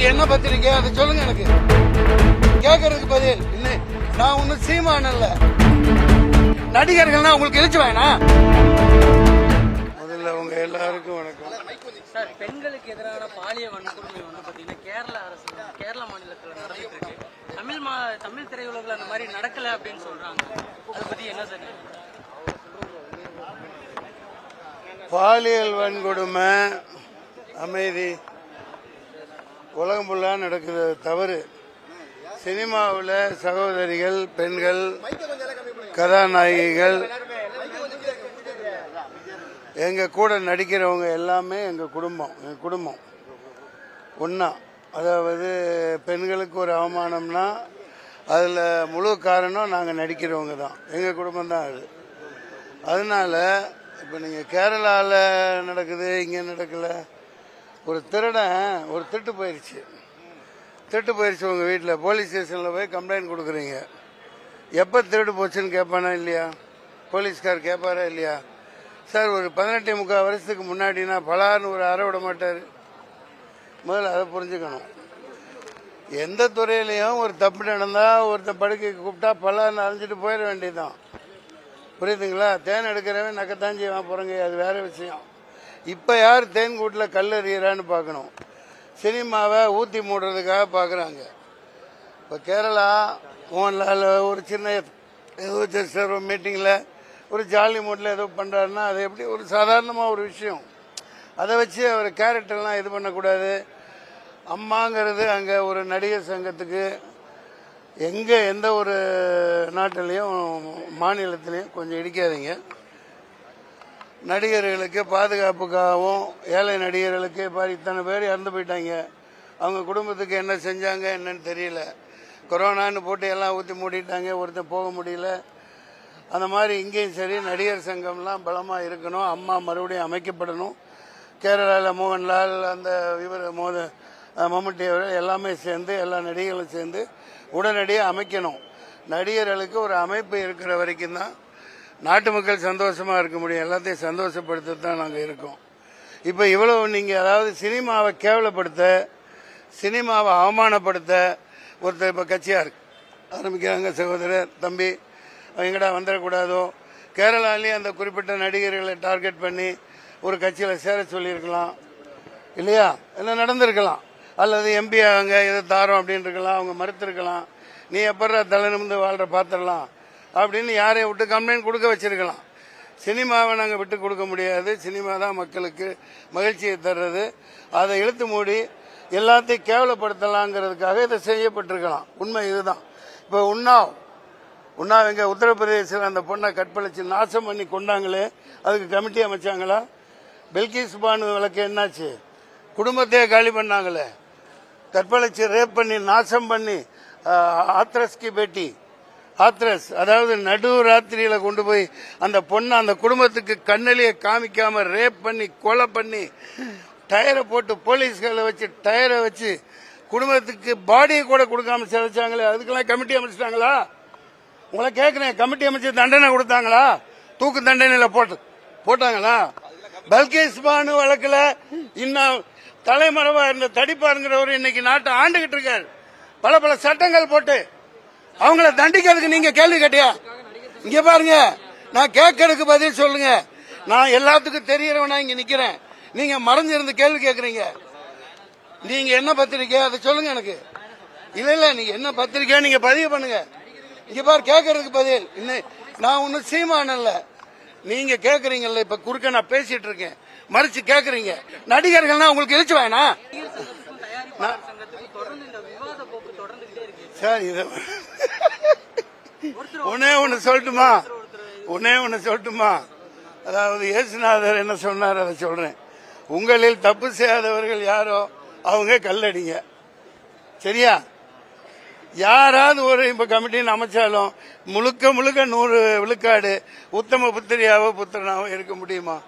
நீங்க என்ன பத்திரிக்கை? அதை சொல்லுங்க எனக்கு. கேட்கறதுக்கு பதில். இன்னும் நான் ஒன்னும் சீமான் அல்ல. நடிகர்கள்னா உங்களுக்கு இழிச்சு வேணாம் முதல்ல உங்க எல்லாருக்கும் வணக்கம். சார் பெண்களுக்கு எதிரான பாலிய வன்கொடுமை வந்து பாத்தீங்கன்னா கேரள அரசு கேரள மாநிலத்தில் நடந்துட்டு இருக்கு. தமிழ் மா தமிழ் திரையுலகில் அந்த மாதிரி நடக்கல அப்படின்னு சொல்றாங்க. அதை பத்தி என்ன சார் பாலியல் வன்கொடுமை அமைதி. உலகம் ஃபுல்லாக நடக்குது தவறு. சினிமாவில் சகோதரிகள் பெண்கள் கதாநாயகிகள் எங்கள் கூட நடிக்கிறவங்க எல்லாமே எங்கள் குடும்பம் எங்கள் குடும்பம். ஒன்றா அதாவது பெண்களுக்கு ஒரு அவமானம்னா அதில் முழு காரணம் நாங்கள் நடிக்கிறவங்க தான். எங்கள் குடும்பம் தான் அது. அதனால இப்போ நீங்கள் கேரளாவில் நடக்குது இங்கே நடக்கல. ஒரு திருடன் ஒரு திட்டு போயிடுச்சு திருட்டு போயிடுச்சு உங்கள் வீட்டில் போலீஸ் ஸ்டேஷனில் போய் கம்ப்ளைண்ட் கொடுக்குறீங்க. எப்போ திருடு போச்சுன்னு கேட்பானா இல்லையா? போலீஸ்கார் கேட்பாரா இல்லையா? சார் ஒரு பதினெட்டு முக்கால் வருஷத்துக்கு முன்னாடினா பலார்னு ஒரு அற விட மாட்டார். முதல்ல அதை புரிஞ்சுக்கணும். எந்த துறையிலையும் ஒரு தப்பு நடந்தால் ஒருத்தன் படுக்கைக்கு கூப்பிட்டா பலார்னு அலைஞ்சிட்டு போயிட வேண்டியதுதான். புரியுதுங்களா? தேன் எடுக்கிறவன் நக்கத்தான் செய்வான் போகிறங்க அது வேற விஷயம். இப்போ யார் தேன்கூட்டில் கல் எறிகிறான்னு பார்க்கணும். சினிமாவை ஊற்றி மூடுறதுக்காக பார்க்குறாங்க. இப்போ கேரளா மோகன்லால் ஒரு சின்ன ஏதோ ஜஸ்ட் ஒரு மீட்டிங்கில் ஒரு ஜாலி மூட்டில் ஏதோ பண்ணுறாருன்னா அது எப்படி ஒரு சாதாரணமாக ஒரு விஷயம். அதை வச்சு அவர் கேரக்டர்லாம் இது பண்ணக்கூடாது. அம்மாங்கிறது அங்கே ஒரு நடிகர் சங்கத்துக்கு எங்கே எந்த ஒரு நாட்டிலையும் மாநிலத்திலையும் கொஞ்சம் இடிக்காதீங்க. நடிகர்களுக்கு பாதுகாப்புக்காகவும் ஏழை நடிகர்களுக்கு இப்போ இத்தனை பேர் இறந்து போயிட்டாங்க. அவங்க குடும்பத்துக்கு என்ன செஞ்சாங்க என்னன்னு தெரியல. கொரோனான்னு போட்டு எல்லாம் ஊற்றி மூடிட்டாங்க ஒருத்தர் போக முடியல. அந்த மாதிரி இங்கேயும் சரி நடிகர் சங்கம்லாம் பலமாக இருக்கணும். அம்மா மறுபடியும் அமைக்கப்படணும். கேரளாவில் மோகன்லால் அந்த இவர் மோத மம்முட்டி அவர் எல்லாமே சேர்ந்து எல்லா நடிகர்களும் சேர்ந்து உடனடியாக அமைக்கணும். நடிகர்களுக்கு ஒரு அமைப்பு இருக்கிற வரைக்கும் தான் நாட்டு மக்கள் சந்தோஷமா இருக்க முடியும். எல்லாத்தையும் சந்தோஷப்படுத்த தான் நாங்கள் இருக்கோம். இப்போ இவ்வளவு நீங்கள் அதாவது சினிமாவை கேவலப்படுத்த சினிமாவை அவமானப்படுத்த ஒருத்தர் இப்போ கட்சியார் ஆரம்பிக்கிறாங்க சகோதரர் தம்பி எங்கடா வந்துடக்கூடாதோ? கேரளாலேயும் அந்த குறிப்பிட்ட நடிகர்களை டார்கெட் பண்ணி ஒரு கட்சியில் சேர சொல்லியிருக்கலாம். இல்லையா? என்ன நடந்திருக்கலாம். அல்லது எம்பி அவங்க இதை தாரோம் அப்படின்னு இருக்கலாம் அவங்க மறுத்திருக்கலாம். நீ எப்படா தலை நிமிந்து வாழ்கிற பாத்திரலாம் அப்படின்னு யாரையும் விட்டு கம்ப்ளைண்ட் கொடுக்க வச்சிருக்கலாம். சினிமாவை நாங்கள் விட்டு கொடுக்க முடியாது. சினிமா தான் மக்களுக்கு மகிழ்ச்சியை தர்றது. அதை இழுத்து மூடி எல்லாத்தையும் கேவலப்படுத்தலாங்கிறதுக்காக இதை செய்யப்பட்டிருக்கலாம். உண்மை இதுதான். இப்போ உன்னாவ் உன்னாவ் எங்க உத்தரப்பிரதேசில் அந்த பொண்ணை கற்பழிச்சு நாசம் பண்ணி கொண்டாங்களே அதுக்கு கமிட்டி அமைச்சாங்களா? பெல்கிஸ் பானு வழக்கு என்னாச்சு? குடும்பத்தையே காலி பண்ணாங்களே. கற்பழிச்சு ரேப் பண்ணி நாசம் பண்ணி ஆத்ரஸ்கி பேட்டி. ஆத்ரஸ் அதாவது நடு ராத்திரியில கொண்டு போய் அந்த பொண்ணை அந்த குடும்பத்துக்கு கண்ணலியை காமிக்காம ரேப் பண்ணி கொலை பண்ணி டயரை போட்டு போலீஸ்களை வச்சு டயரை வச்சு குடும்பத்துக்கு பாடியை கூட கொடுக்காம சிதைச்சாங்களே அதுக்கெல்லாம் கமிட்டி அமைச்சிட்டாங்களா? உங்களை கேட்குறேன் கமிட்டி அமைச்சு தண்டனை கொடுத்தாங்களா? தூக்கு தண்டனையில போட்டு போட்டாங்களா? பல்கேஸ் பானு வழக்குல இன்னும் தலைமறைவா இருந்த தடிப்பாருங்கிறவர் இன்னைக்கு நாட்டை ஆண்டுகிட்டு இருக்காரு. பல பல சட்டங்கள் போட்டு அவங்கள தண்டிக்கிறதுக்கு நீங்க கேள்வி கேட்டியா? இங்க பாருங்க. நான் கேட்கறதுக்கு பதில் சொல்லுங்க. நான் எல்லாத்துக்கும் தெரியறவனா இங்க நிக்கிறேன். நீங்க மறைஞ்சிருந்து கேள்வி கேட்கறீங்க. நீங்க என்ன பத்திரிக்கை? அதை சொல்லுங்க எனக்கு. இல்ல இல்ல நீங்க என்ன பத்திரிக்கை? நீங்க பதிவு பண்ணுங்க. இங்க பாரு கேட்கறதுக்கு பதில். இன்னும் நான் ஒன்னும் சீமான் அல்ல. நீங்க கேக்குறீங்கல்ல இப்ப குறுக்க நான் பேசிட்டு இருக்கேன். மறிச்சு கேக்குறீங்க நடிகர்கள்னா உங்களுக்கு இழிச்சு வேணா. நடிகர் சங்கத்துக்கும் ஒன்னே ஒன்னு சொல்லட்டுமா? ஒன்னே ஒன்னு சொல்லட்டுமா? அதாவது இயேசுநாதர் என்ன சொன்னார் அதை சொல்றேன். உங்களில் தப்பு செய்யாதவர்கள் யாரோ அவங்க கல்லடிங்க. சரியா? யாராவது ஒரு இப்ப கமிட்டின்னு அமைச்சாலும் முழுக்க முழுக்க நூறு விழுக்காடு உத்தம புத்திரியாவோ புத்திரனாவோ இருக்க முடியுமா?